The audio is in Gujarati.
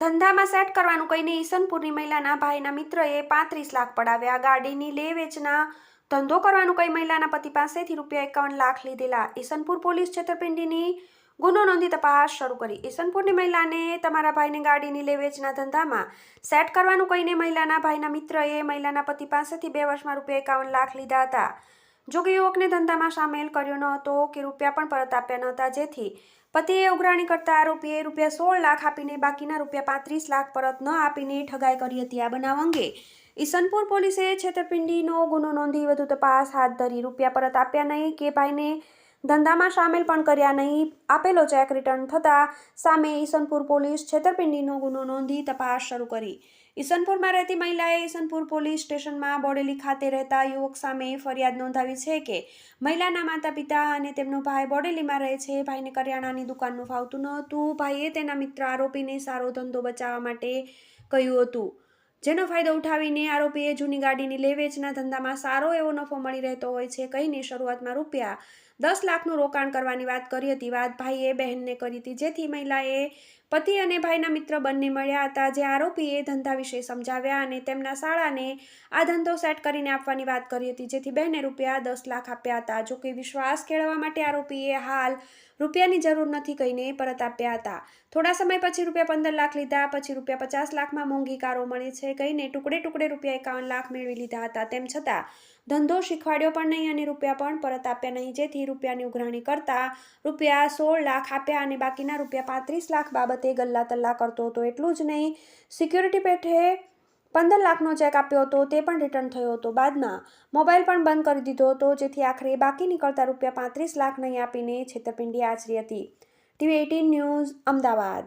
ધંધામાં સેટ કરવાનું કહીને ઈસનપુરની મહિલાના ભાઈના મિત્રએ પાંત્રીસ લાખ પડાવ્યા. ગાડીની લે વેચના ધંધો કરવાનું કહી મહિલાના પતિ પાસેથી રૂપિયા એકાવન લાખ લીધેલા. ઈસનપુર પોલીસ છેતરપિંડીની ગુનો નોંધી તપાસ શરૂ કરી. ઈસનપુરની મહિલાને તમારા ભાઈને ગાડીની લે વેચના ધંધામાં સેટ કરવાનું કહીને મહિલાના ભાઈના મિત્રએ મહિલાના પતિ પાસેથી બે વર્ષમાં રૂપિયા એકાવન લાખ લીધા હતા. જોકે યુવકને ધંધામાં સામેલ કર્યો ન હતો કે રૂપિયા પણ પરત આપ્યા ન હતા જેથી પતિએ ઉઘરાણી કરતા આરોપીએ રૂપિયા સોળ લાખ આપીને બાકીના રૂપિયા પાંત્રીસ લાખ પરત ન આપીને ઠગાઈ કરી હતી આ બનાવ અંગે. ઈસનપુર પોલીસે છેતરપિંડીનો ગુનો નોંધી વધુ તપાસ હાથ ધરી. રૂપિયા પરત આપ્યા નહીં કે ભાઈને ધંધામાં સામેલ પણ કર્યા નહીં. આપેલો ચેક રિટર્ન થતાં સામે ઈસનપુર પોલીસ છેતરપિંડીનો ગુનો નોંધી તપાસ શરૂ કરી. ઈસનપુરમાં રહેતી મહિલાએ ઈસનપુર પોલીસ સ્ટેશનમાં બોડેલી ખાતે રહેતા યુવક સામે ફરિયાદ નોંધાવી છે કે મહિલાના માતા પિતા અને તેમનો ભાઈ બોડેલીમાં રહે છે. ભાઈને કરિયાણાની દુકાનનું ફાવતું ન હતું ભાઈએ તેના મિત્ર આરોપીને સારો ધંધો બચાવવા માટે કહ્યું હતું. જેનો ફાયદો ઉઠાવીને આરોપીએ જૂની ગાડીની લે વેચના ધંધામાં સારો એવો નફો મળી રહેતો હોય છે કહીને શરૂઆતમાં રૂપિયા દસ લાખનું રોકાણ કરવાની વાત કરી હતી. વાત ભાઈએ બહેનને કરી હતી. જેથી મહિલાએ પતિ અને ભાઈના મિત્ર બંને મળ્યા હતા, જે આરોપીએ ધંધા વિશે સમજાવ્યા અને તેમના શાળાને આ ધંધો સેટ કરીને આપવાની વાત કરી હતી, જેથી બહેને રૂપિયા દસ લાખ આપ્યા હતા. જોકે વિશ્વાસ કેળવવા માટે આરોપીએ હાલ રૂપિયાની જરૂર નથી કહીને પરત આપ્યા હતા. થોડા સમય પછી રૂપિયા પંદર લાખ લીધા, પછી રૂપિયા પચાસ લાખમાં મોંઘી કારો મળે છે કહીને ટુકડે ટુકડે રૂપિયા એકાવન લાખ મેળવી લીધા હતા. તેમ છતાં, ધંધો શીખવાડ્યો પણ નહીં અને રૂપિયા પણ પરત આપ્યા નહીં, જેથી રૂપિયાની ઉઘરાણી કરતા રૂપિયા સોળ લાખ આપ્યા અને બાકીના રૂપિયા પાંત્રીસ લાખ બાબતે ગલ્લા તલ્લા કરતો હતો. એટલું જ નહીં, સિક્યુરિટી પેઠે પંદર લાખનો ચેક આપ્યો હતો, તે પણ રિટર્ન થયો હતો. બાદમાં મોબાઈલ પણ બંધ કરી દીધો હતો, જેથી આખરે બાકી નીકળતા રૂપિયા પાંત્રીસ લાખ નહીં આપીને છેતરપિંડી આચરી હતી. TV eighteen news, Ahmedabad.